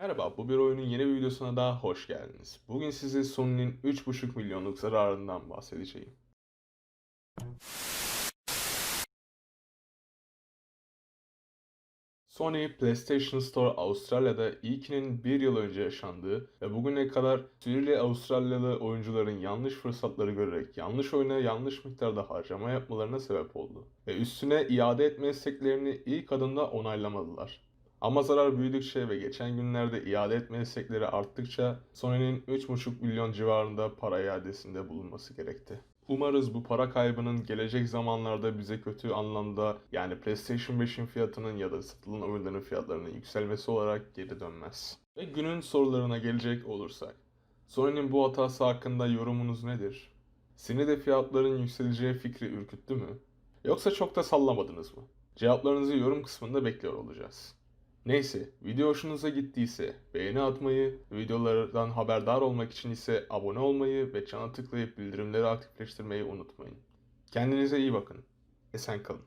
Merhaba, bu bir oyunun yeni bir videosuna daha hoş geldiniz. Bugün size Sony'nin 3,5 milyonluk zararından bahsedeceğim. Sony PlayStation Store Avustralya'da ilkinin bir yıl önce yaşandığı ve bugüne kadar süreli Avustralyalı oyuncuların yanlış fırsatları görerek yanlış oyuna yanlış miktarda harcama yapmalarına sebep oldu. Ve üstüne iade etme isteklerini ilk adımda onaylamadılar. Ama zarar büyüdükçe ve geçen günlerde iade etme istekleri arttıkça Sony'nin 3,5 milyon civarında para iadesinde bulunması gerekti. Umarız bu para kaybının gelecek zamanlarda bize kötü anlamda yani PlayStation 5'in fiyatının ya da satılan oyunların fiyatlarının yükselmesi olarak geri dönmez. Ve günün sorularına gelecek olursak. Sony'nin bu hatası hakkında yorumunuz nedir? Seni de fiyatların yükseleceği fikri ürküttü mü? Yoksa çok da sallamadınız mı? Cevaplarınızı yorum kısmında bekliyor olacağız. Neyse, video hoşunuza gittiyse beğeni atmayı, videolardan haberdar olmak için ise abone olmayı ve çana tıklayıp bildirimleri aktifleştirmeyi unutmayın. Kendinize iyi bakın. Esen kalın.